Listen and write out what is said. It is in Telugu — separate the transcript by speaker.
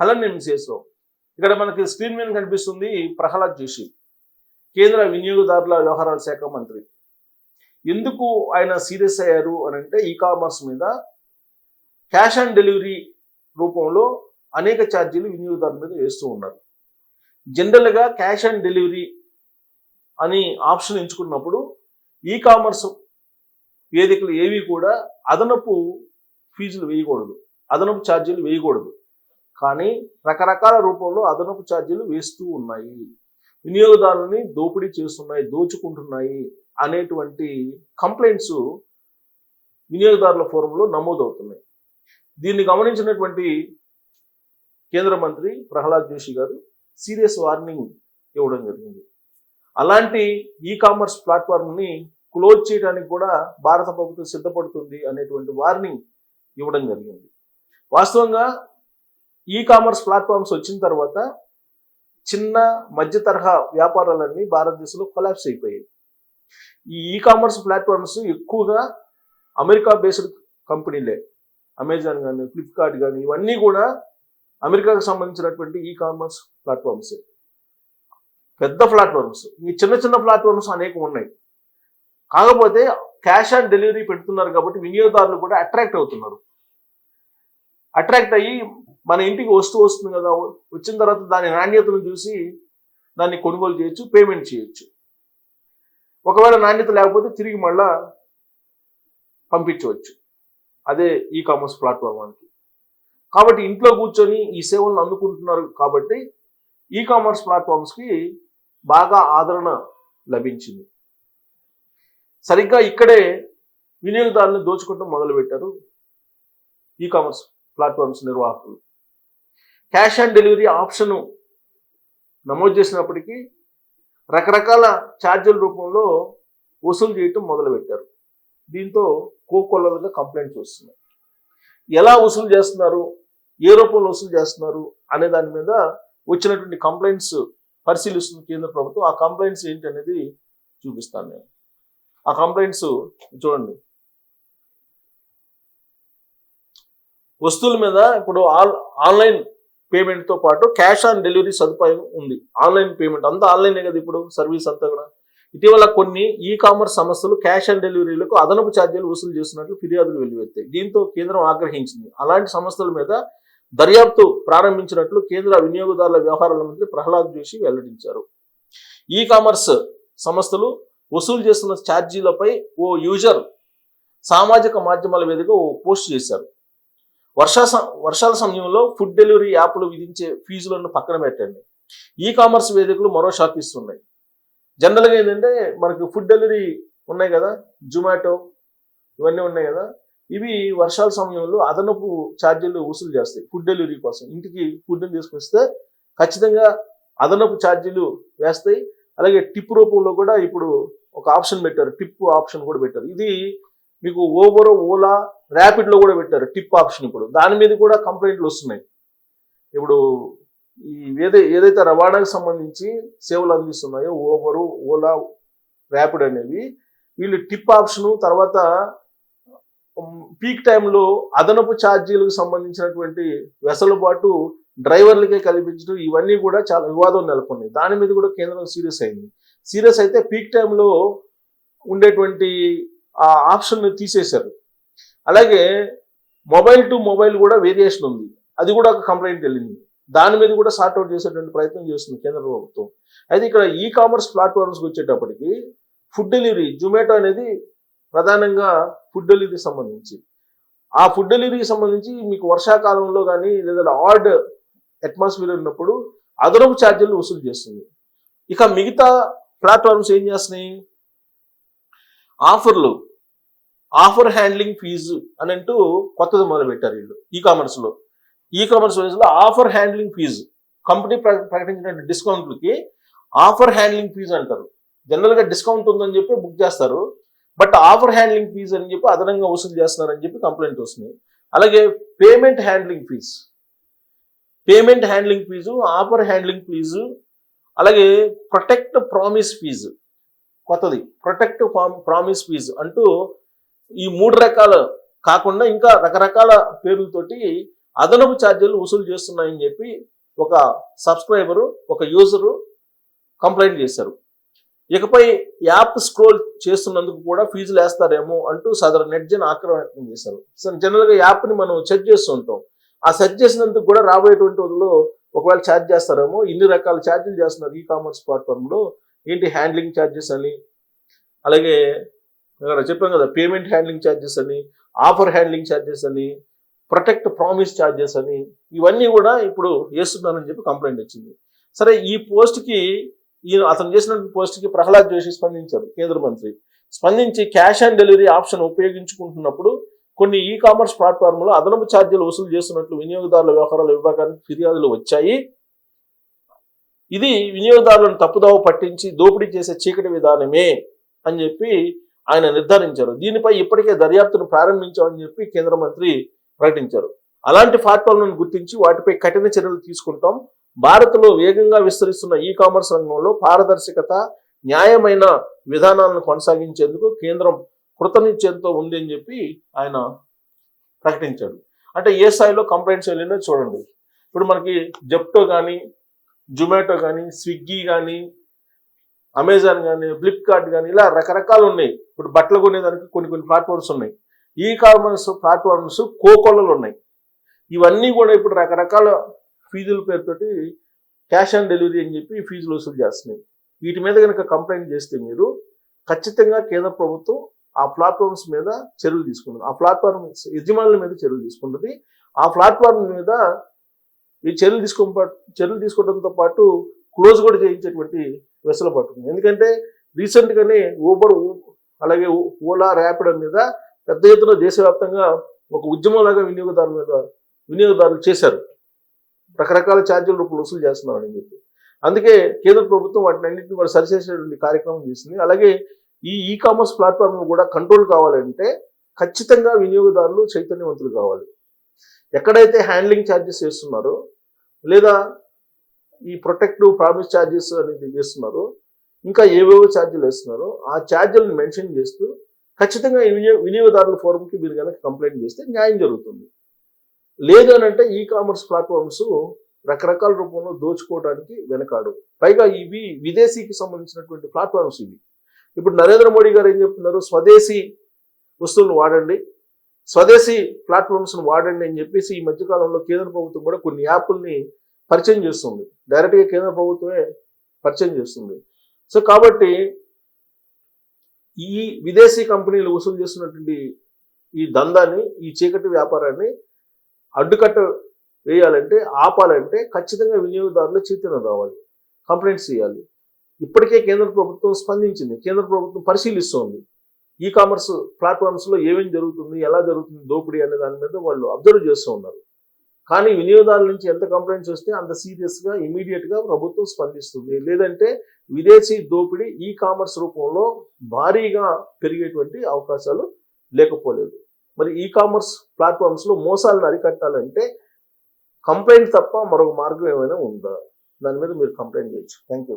Speaker 1: హలన్ ఎంసీఎస్లో ఇక్కడ మనకి స్క్రీన్ మీద కనిపిస్తుంది ప్రహ్లాద్ జోషి కేంద్ర వినియోగదారుల వ్యవహారాల శాఖ మంత్రి. ఎందుకు ఆయన సీరియస్ అయ్యారు అని అంటే ఈ కామర్స్ మీద క్యాష్ ఆన్ డెలివరీ రూపంలో అనేక ఛార్జీలు వినియోగదారుల మీద వేస్తూ ఉన్నారు. జనరల్గా క్యాష్ ఆన్ డెలివరీ అని ఆప్షన్ ఎంచుకున్నప్పుడు ఈ కామర్స్ వేదికలు ఏవి కూడా అదనపు ఫీజులు వేయకూడదు. అదనపు ఛార్జీలు వేయకూడదు. కానీ రకరకాల రూపంలో అదనపు ఛార్జీలు వేస్తూ ఉన్నాయి. వినియోగదారులని దోపిడీ చేస్తున్నాయి దోచుకుంటున్నాయి అనేటువంటి కంప్లైంట్స్ వినియోగదారుల ఫోరంలో నమోదవుతున్నాయి. దీన్ని గమనించినటువంటి కేంద్ర మంత్రి ప్రహ్లాద్ జోషి గారు సీరియస్ వార్నింగ్ ఇవ్వడం జరిగింది. అలాంటి ఈ కామర్స్ ప్లాట్ఫామ్ని క్లోజ్ చేయడానికి కూడా భారత ప్రభుత్వం సిద్ధపడుతుంది అనేటువంటి వార్నింగ్ ఇవ్వడం జరిగింది. వాస్తవంగా ఈ కామర్స్ ప్లాట్ఫామ్స్ వచ్చిన తర్వాత చిన్న మధ్య తరహా వ్యాపారాలన్నీ భారతదేశంలో కొలాప్స్ అయిపోయాయి. ఈ ఈ కామర్స్ ప్లాట్ఫామ్స్ ఎక్కువగా అమెరికా బేస్డ్ కంపెనీలే. అమెజాన్ కానీ ఫ్లిప్కార్ట్ కానీ ఇవన్నీ కూడా అమెరికాకు సంబంధించినటువంటి ఈ కామర్స్ ప్లాట్ఫామ్స్ పెద్ద ప్లాట్ఫామ్స్ ఈ చిన్న చిన్న ప్లాట్ఫామ్స్ అనేకం ఉన్నాయి. కాకపోతే క్యాష్ ఆన్ డెలివరీ పెడుతున్నారు కాబట్టి వినియోగదారులు కూడా అట్రాక్ట్ అవుతున్నారు. అట్రాక్ట్ అయ్యి మన ఇంటికి వస్తువు వస్తుంది కదా వచ్చిన తర్వాత దాని నాణ్యతను చూసి దాన్ని కొనుగోలు చేయొచ్చు పేమెంట్ చేయొచ్చు. ఒకవేళ నాణ్యత లేకపోతే తిరిగి మళ్ళా పంపించవచ్చు. అదే ఈ కామర్స్ ప్లాట్ఫామ్కి కాబట్టి ఇంట్లో కూర్చొని ఈ సేవలను అందుకుంటున్నారు కాబట్టి ఈ కామర్స్ ప్లాట్ఫామ్స్కి బాగా ఆదరణ లభించింది. సరిగ్గా ఇక్కడే వినియోగదారులను దోచుకోవడం మొదలుపెట్టారు ఈ కామర్స్ ప్లాట్ఫామ్స్ నిర్వాహకులు. క్యాష్ ఆన్ డెలివరీ ఆప్షను నమోదు చేసినప్పటికీ రకరకాల ఛార్జీల రూపంలో వసూలు చేయటం మొదలుపెట్టారు. దీంతో కోకొల్లలుగా కంప్లైంట్స్ వస్తున్నాయి. ఎలా వసూలు చేస్తున్నారు? ఏ రూపంలో వసూలు చేస్తున్నారు? అనే దాని మీద వచ్చినటువంటి కంప్లైంట్స్ పరిశీలిస్తుంది కేంద్ర ప్రభుత్వం ఆ కంప్లైంట్స్ ఏంటి అనేది చూపిస్తాను నేను. ఆ కంప్లైంట్స్ చూడండి. వస్తువుల మీద ఇప్పుడు ఆల్ ఆన్లైన్ పేమెంట్తో పాటు క్యాష్ ఆన్ డెలివరీ సదుపాయం ఉంది. ఆన్లైన్ పేమెంట్ అంతా ఆన్లైనే కదా ఇప్పుడు సర్వీస్ అంతా కూడా. ఇటీవల కొన్ని ఈ కామర్స్ సంస్థలు క్యాష్ ఆన్ డెలివరీలకు అదనపు ఛార్జీలు వసూలు చేస్తున్నట్లు ఫిర్యాదులు వెల్లువెత్తాయి. దీంతో కేంద్రం ఆగ్రహించింది. అలాంటి సంస్థల మీద దర్యాప్తు ప్రారంభించినట్లు కేంద్ర వినియోగదారుల వ్యవహారాల మంత్రి ప్రహ్లాద్ జోషి వెల్లడించారు. ఈ కామర్స్ సంస్థలు వసూలు చేస్తున్న ఛార్జీలపై ఓ యూజర్ సామాజిక మాధ్యమాల వేదిక ఓ పోస్ట్ చేశారు. వర్షా వర్షాల సమయంలో ఫుడ్ డెలివరీ యాప్లు విధించే ఫీజులను పక్కన పెట్టండి. ఈ కామర్స్ వేదికలు మరో షాక్ ఇస్తున్నాయి. జనరల్గా ఏంటంటే మనకు ఫుడ్ డెలివరీ ఉన్నాయి కదా జొమాటో ఇవన్నీ ఉన్నాయి కదా ఇవి వర్షాల సమయంలో అదనపు ఛార్జీలు వసూలు చేస్తాయి ఫుడ్ డెలివరీ కోసం. ఇంటికి ఫుడ్ని తీసుకొస్తే ఖచ్చితంగా అదనపు ఛార్జీలు వేస్తాయి. అలాగే టిప్ రూపంలో కూడా ఇప్పుడు ఒక ఆప్షన్ పెట్టారు టిప్ ఆప్షన్ కూడా పెట్టారు. ఇది మీకు ఓబర్ ఓలా ర్యాపిడ్లో కూడా పెట్టారు టిప్ ఆప్షన్ ఇప్పుడు. దాని మీద కూడా కంప్లైంట్లు వస్తున్నాయి. ఇప్పుడు ఈ ఏదై ఏదైతే రవాణాకు సంబంధించి సేవలు అందిస్తున్నాయో ఓబరు ఓలా ర్యాపిడ్ అనేవి వీళ్ళు టిప్ ఆప్షను తర్వాత పీక్ టైంలో అదనపు ఛార్జీలకు సంబంధించినటువంటి వెసలుబాటు డ్రైవర్లకే కల్పించడం ఇవన్నీ కూడా చాలా వివాదం నెలకొన్నాయి. దాని మీద కూడా కేంద్రం సీరియస్ అయింది. సీరియస్ అయితే పీక్ టైంలో ఉండేటువంటి ఆ ఆప్షన్ తీసేశారు. అలాగే మొబైల్ టు మొబైల్ కూడా వేరియేషన్ ఉంది. అది కూడా ఒక కంప్లైంట్ వెళ్ళింది. దాని మీద కూడా సార్ట్అవుట్ చేసేటువంటి ప్రయత్నం చేస్తుంది కేంద్ర ప్రభుత్వం. అయితే ఇక్కడ ఈ కామర్స్ ప్లాట్ఫామ్స్కి వచ్చేటప్పటికి ఫుడ్ డెలివరీ జొమాటో అనేది ప్రధానంగా ఫుడ్ డెలివరీకి సంబంధించి. ఆ ఫుడ్ డెలివరీకి సంబంధించి మీకు వర్షాకాలంలో కానీ లేదా ఆడ్ అట్మాస్ఫియర్ ఉన్నప్పుడు అదనపు ఛార్జీలు వసూలు చేస్తుంది. ఇక మిగతా ప్లాట్ఫామ్స్ ఏం చేస్తున్నాయి? ఆఫర్లు ఆఫర్ హ్యాండ్లింగ్ ఫీజు అని అంటూ కొత్తది మొదలుపెట్టారు వీళ్ళు ఈ కామర్స్లో ఈ కామర్స్లో ఆఫర్ హ్యాండ్లింగ్ ఫీజు. కంపెనీ ప్ర- ప్రకటించిన డిస్కౌంట్లకి ఆఫర్ హ్యాండ్లింగ్ ఫీజు అంటారు. జనరల్గా డిస్కౌంట్ ఉందని చెప్పి బుక్ చేస్తారు. బట్ ఆఫర్ హ్యాండ్లింగ్ ఫీజు అని చెప్పి అదనంగా వసూలు చేస్తున్నారని చెప్పి కంప్లైంట్ వస్తుంది. అలాగే payment handling fee. Payment handling fee offer handling fee అలాగే ప్రొటెక్ట్ ప్రామిస్ ఫీజు. కొత్తది. ప్రొటెక్ట్ ప్రామిస్ ఫీజు అంటూ ఈ మూడు రకాల కాకుండా ఇంకా రకరకాల పేర్లతోటి అదనపు ఛార్జీలు వసూలు చేస్తున్నాయని చెప్పి ఒక సబ్స్క్రైబరు ఒక యూజరు కంప్లైంట్ చేశారు. ఇకపై యాప్ స్క్రోల్ చేస్తున్నందుకు కూడా ఫీజులు వేస్తారేమో అంటూ సదరు నెట్జన్ ఆక్రమణ వ్యక్తం చేశారు. సో జనరల్గా యాప్ని మనం సెట్ చేస్తూ ఉంటాం. ఆ సెట్ చేసినందుకు కూడా రాబోయేటువంటి రోజుల్లో ఒకవేళ ఛార్జ్ చేస్తారేమో ఇన్ని రకాల ఛార్జీలు చేస్తున్నారు ఈ కామర్స్ ప్లాట్ఫామ్లో. ఏంటి హ్యాండ్లింగ్ ఛార్జెస్ అని అలాగే చెప్పాం కదా పేమెంట్ హ్యాండ్లింగ్ ఛార్జెస్ అని ఆఫర్ హ్యాండ్లింగ్ ఛార్జెస్ అని ప్రొటెక్ట్ ప్రామిస్ ఛార్జెస్ అని ఇవన్నీ కూడా ఇప్పుడు వేస్తున్నారని చెప్పి కంప్లైంట్ వచ్చింది. సరే ఈ పోస్ట్కి ఈ అతను చేసిన పోస్ట్కి ప్రహ్లాద్ జోషి స్పందించారు కేంద్ర మంత్రి. స్పందించి క్యాష్ ఆన్ డెలివరీ ఆప్షన్ ఉపయోగించుకుంటున్నప్పుడు కొన్ని ఈ కామర్స్ ప్లాట్ఫామ్లో అదనపు ఛార్జీలు వసూలు చేస్తున్నట్లు వినియోగదారుల వ్యవహారాల విభాగానికి ఫిర్యాదులు వచ్చాయి. ఇది వినియోగదారులను తప్పుదావ పట్టించి దోపిడీ చేసే చీకటి విధానమే అని చెప్పి ఆయన నిర్ధారించారు. దీనిపై ఇప్పటికే దర్యాప్తును ప్రారంభించామని చెప్పి కేంద్ర మంత్రి ప్రకటించారు. అలాంటి ప్లాట్ఫామ్లను గుర్తించి వాటిపై కఠిన చర్యలు తీసుకుంటాం. భారత్లో వేగంగా విస్తరిస్తున్న ఈ కామర్స్ రంగంలో పారదర్శకత న్యాయమైన విధానాలను కొనసాగించేందుకు కేంద్రం కృతనిశ్చయంతో ఉంది అని చెప్పి ఆయన ప్రకటించాడు. అంటే ఏ స్థాయిలో కంప్లైంట్స్ వెళ్ళిందో చూడండి. ఇప్పుడు మనకి జెప్టో కానీ జొమాటో కానీ స్విగ్గీ కానీ అమెజాన్ కానీ ఫ్లిప్కార్ట్ కానీ ఇలా రకరకాలు ఉన్నాయి. ఇప్పుడు బట్టలు కొనేదానికి కొన్ని కొన్ని ప్లాట్ఫామ్స్ ఉన్నాయి. ఈ కామర్స్ ప్లాట్ఫామ్స్ కోకొల్లలు ఉన్నాయి. ఇవన్నీ కూడా ఇప్పుడు రకరకాల ఫీజుల పేరుతోటి క్యాష్ ఆన్ డెలివరీ అని చెప్పి ఫీజులు వసూలు చేస్తున్నాయి. వీటి మీద కనుక కంప్లైంట్ చేస్తే మీరు ఖచ్చితంగా కేంద్ర ప్రభుత్వం ఆ ప్లాట్ఫామ్స్ మీద చర్యలు తీసుకుంటుంది. ఆ ప్లాట్ఫామ్ యజమానుల మీద చర్యలు తీసుకుంటుంది. ఆ ప్లాట్ఫామ్ మీద ఈ చర్యలు తీసుకో చర్యలు తీసుకోవడంతో పాటు క్లోజ్ కూడా చేయించేటువంటి వెసులుబాటు పట్టుకుంది ఎందుకంటే రీసెంట్గానే ఊబర్ అలాగే ఓలా ర్యాపిడో మీద పెద్ద ఎత్తున దేశవ్యాప్తంగా ఒక ఉద్యమంలాగా వినియోగదారుల మీద వినియోగదారులు చేశారు. రకరకాల ఛార్జీల రూపంలో వసూలు చేస్తున్నారని చెప్పి. అందుకే కేంద్ర ప్రభుత్వం వాటిని అన్నింటిని కూడా సరిచేసేటువంటి కార్యక్రమం చేసింది. అలాగే ఈ ఈ కామర్స్ ప్లాట్ఫామ్ కూడా కంట్రోల్ కావాలంటే ఖచ్చితంగా వినియోగదారులు చైతన్యవంతులు కావాలి. ఎక్కడైతే హ్యాండ్లింగ్ ఛార్జెస్ వేస్తున్నారో లేదా ఈ ప్రొటెక్టివ్ ప్రామిస్ ఛార్జెస్ అనేది చేస్తున్నారో. ఇంకా ఏవేవో ఛార్జీలు వేస్తున్నారో. ఆ ఛార్జీలను మెన్షన్ చేస్తూ ఖచ్చితంగా ఈ వినియో వినియోగదారుల ఫోరంకి మీరు కనుక కంప్లైంట్ చేస్తే న్యాయం జరుగుతుంది. లేదు అని అంటే ఈ కామర్స్ ప్లాట్ఫామ్స్ రకరకాల రూపంలో దోచుకోవడానికి వెనకాడు. పైగా ఇవి విదేశీకి సంబంధించినటువంటి ప్లాట్ఫామ్స్ ఇవి. ఇప్పుడు నరేంద్ర మోడీ గారు ఏం చెప్తున్నారు? స్వదేశీ వస్తువులను వాడండి. స్వదేశీ ప్లాట్ఫామ్స్ను వాడండి అని చెప్పేసి ఈ మధ్యకాలంలో కేంద్ర ప్రభుత్వం కూడా కొన్ని యాప్ల్ని పరిచయం చేస్తుంది. డైరెక్ట్గా కేంద్ర ప్రభుత్వమే పరిచయం చేస్తుంది. సో కాబట్టి ఈ విదేశీ కంపెనీలు వసూలు చేస్తున్నటువంటి ఈ దందాన్ని ఈ చీకటి వ్యాపారాన్ని అడ్డుకట్ట వేయాలంటే ఆపాలంటే ఖచ్చితంగా వినియోగదారులు చైతన్యం రావాలి కంప్లైంట్స్ ఇవ్వాలి. ఇప్పటికే కేంద్ర ప్రభుత్వం స్పందించింది కేంద్ర ప్రభుత్వం పరిశీలిస్తోంది. ఈ కామర్స్ ప్లాట్ఫామ్స్లో ఏమేమి జరుగుతుంది ఎలా జరుగుతుంది దోపిడీ అనే దాని మీద వాళ్ళు అబ్జర్వ్ చేస్తూ ఉన్నారు. కానీ వినియోగదారుల నుంచి ఎంత కంప్లైంట్స్ వస్తే అంత సీరియస్గా ఇమీడియట్గా ప్రభుత్వం స్పందిస్తుంది. లేదంటే విదేశీ దోపిడీ ఈ కామర్స్ రూపంలో భారీగా పెరిగేటువంటి అవకాశాలు లేకపోలేదు. మరి ఈ కామర్స్ ప్లాట్ఫామ్స్లో మోసాలను అరికట్టాలంటే కంప్లైంట్ తప్ప మరొక మార్గం ఏమైనా ఉందా? దాని మీద మీరు కంప్లైంట్ చేయొచ్చు. Thank you